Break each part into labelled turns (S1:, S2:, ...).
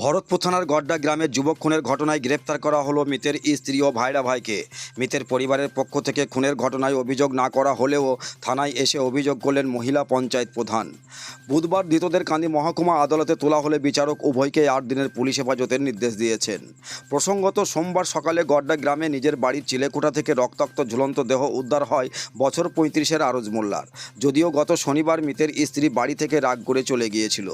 S1: ভরতপুর থানার গড্ডা গ্রামের যুবক খুনের ঘটনায় গ্রেপ্তার করা হলো মৃতের স্ত্রী ও ভাইরা ভাইকে। মৃতের পরিবারের পক্ষ থেকে খুনের ঘটনায় অভিযোগ না করা হলেও থানায় এসে অভিযোগ করলেন মহিলা পঞ্চায়েত প্রধান। বুধবার ধৃতদের কান্দি মহকুমা আদালতে তোলা হলে বিচারক উভয়কে আট দিনের পুলিশ হেফাজতের নির্দেশ দিয়েছেন। প্রসঙ্গত, সোমবার সকালে গড্ডা গ্রামে নিজের বাড়ির চিলেকোঠা থেকে রক্তাক্ত ঝুলন্ত দেহ উদ্ধার হয় বছর পঁয়ত্রিশের আরজ মোল্লার। যদিও গত শনিবার মৃতের স্ত্রী বাড়ি থেকে রাগ করে চলে গিয়েছিল।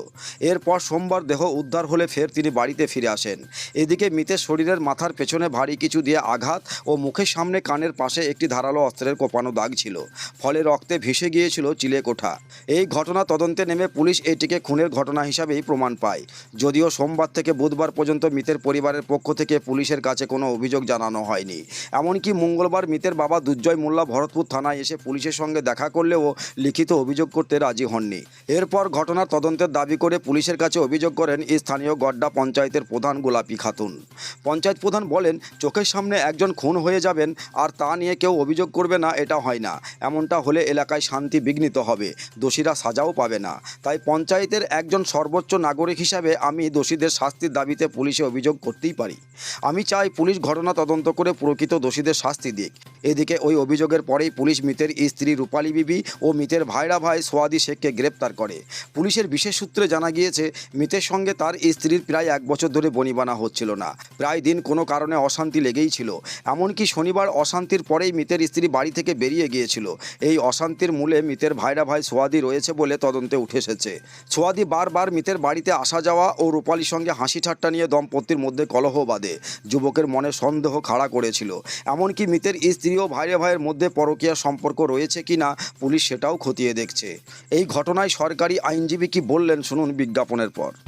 S1: এরপর সোমবার দেহ উদ্ধার হলে ফের তিনি বাড়িতে ফিরে আসেন। এদিকে মৃতের শরীরের মাথার পেছনে ভারী কিছু দিয়ে আঘাত ও মুখের সামনে কানের পাশে একটি ধারালো অস্ত্রের কোপানো দাগ ছিল। ফলে রক্তে ভেসে গিয়েছিল চিলেকোঠা এই ঘটনা তদন্তে নেমে পুলিশ এটিকে খুনের ঘটনা হিসাবেই প্রমাণ পায়। যদিও সোমবার থেকে বুধবার পর্যন্ত মৃতের পরিবারের পক্ষ থেকে পুলিশের কাছে কোনো অভিযোগ জানানো হয়নি। এমনকি মঙ্গলবার মৃতের বাবা দুর্জয় মোল্লা ভরতপুর থানায় এসে পুলিশের সঙ্গে দেখা করলেও লিখিত অভিযোগ করতে রাজি হননি। এরপর ঘটনার তদন্তের দাবি করে পুলিশের কাছে অভিযোগ করেন স্থানীয় গড্ডা পঞ্চায়েতের প্রধান গোলাপি খাতুন। পঞ্চায়েত প্রধান বলেন, চোখের সামনে একজন খুন হয়ে যাবেন আর তা নিয়ে কেউ অভিযোগ করবে না, এটা হয় না। এমনটা হলে এলাকায় শান্তি বিঘ্নিত হবে, দোষীরা সাজাও পাবে না। তাই পঞ্চায়েতের একজন সর্বোচ্চ নাগরিক হিসাবে আমি দোষীদের শাস্তির দাবিতে পুলিশে অভিযোগ করতেই পারি। আমি চাই পুলিশ ঘটনা তদন্ত করে প্রকৃত দোষীদের শাস্তি দিক। এদিকে ওই অভিযোগের পরেই পুলিশ মৃতের স্ত্রী রূপালী বিবি ও মৃতের ভাইরা ভাই সোয়াদি শেখকে গ্রেপ্তার করে। পুলিশের বিশেষ সূত্রে জানা গিয়েছে, মৃতের সঙ্গে তার স্ত্রীর প্রায় এক বছর ধরে বনিবানা হচ্ছিল না। প্রায় দিন কোনো কারণে অশান্তি লেগেই ছিল। এমনকি শনিবার অশান্তির পরেই মিতের স্ত্রী বাড়ি থেকে বেরিয়ে গিয়েছিল। এই অশান্তির মূলে মিতের ভাইরা ভাই সোয়াদি রয়েছে বলে তদন্তে উঠে এসেছে। সোয়াদি বারবার মিতের বাড়িতে আসা যাওয়া ও রূপালীর সঙ্গে হাসি ঠাট্টা নিয়ে দম্পতির মধ্যে কলহ বাঁধে। যুবকের মনে সন্দেহ খাড়া করেছিল। এমনকি মিতের স্ত্রী ও ভাইরে ভাইয়ের মধ্যে পরকীয়া সম্পর্ক রয়েছে কিনা পুলিশ সেটাও খতিয়ে দেখছে। এই ঘটনায় সরকারি আইনজীবী কি বললেন, শুনুন বিজ্ঞাপনের পর।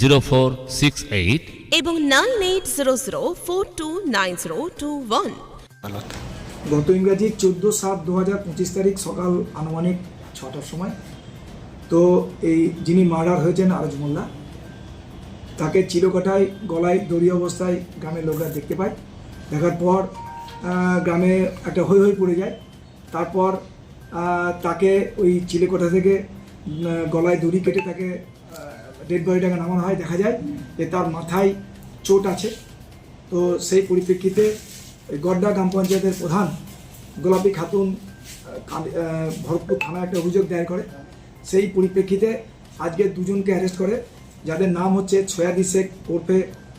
S2: zero four six eight
S3: এবং nine eight zero zero four two nine zero two one
S4: গত ইংরাজি চোদ্দ সাত দু হাজার পঁচিশ তারিখ সকাল আনুমানিক ছটার সময়। তো এই যিনি মার্ডার হয়েছেন আরজ মোল্লা তাকে চিরকটায় গলায় দড়ি অবস্থায় গ্রামের লোকরা দেখতে পায়। দেখার পর গ্রামে একটা হৈ হৈ পড়ে যায়। তারপর তাকে ওই চিলেকোঠা থেকে গলায় দড়ি কেটে তাকে ডেড বডিটাকে নামানো হয়, দেখা যায় যে তার মাথায় চোট আছে। তো সেই পরিপ্রেক্ষিতে গড্ডা গ্রাম পঞ্চায়েতের প্রধান গোলাপী খাতুন ভরতপুর থানায় একটা অভিযোগ দায়ের করে। সেই পরিপ্রেক্ষিতে আজকে দুজনকে অ্যারেস্ট করে, যাদের নাম হচ্ছে ছয়াদি শেখ, ওরফে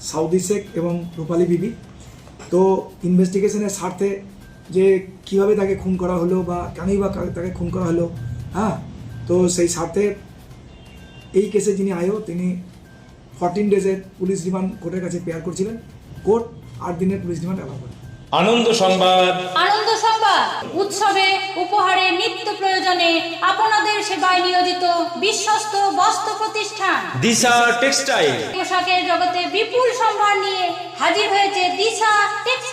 S4: সাউদি শেখ এবং রূপালী বিবি। তো ইনভেস্টিগেশনের স্বার্থে যে কীভাবে তাকে খুন করা হলো বা কেনই বা তাকে খুন করা হলো হ্যাঁ? তো সেই স্বার্থে এই কেসে যিনি আয়ো তিনি ফরটিন ডেজের পুলিশ রিমান্ড কোর্টের কাছে পেয়ার করছিলেন। কোর্ট আট দিনের পুলিশ রিমান্ড অ্যালাউ করে।
S5: আনন্দ সংবাদ।
S6: আনন্দ সংবাদ। উৎসবে উপহারে নিত্য প্রয়োজনে আপনাদের সেবায় নিয়োজিত বিশ্বস্ত বস্ত্র প্রতিষ্ঠান।
S5: দিশা টেক্সটাইল।
S6: পোশাকের জগতে বিপুল সম্ভার নিয়ে হাজির হয়েছে দিশা টেক্সটাইল।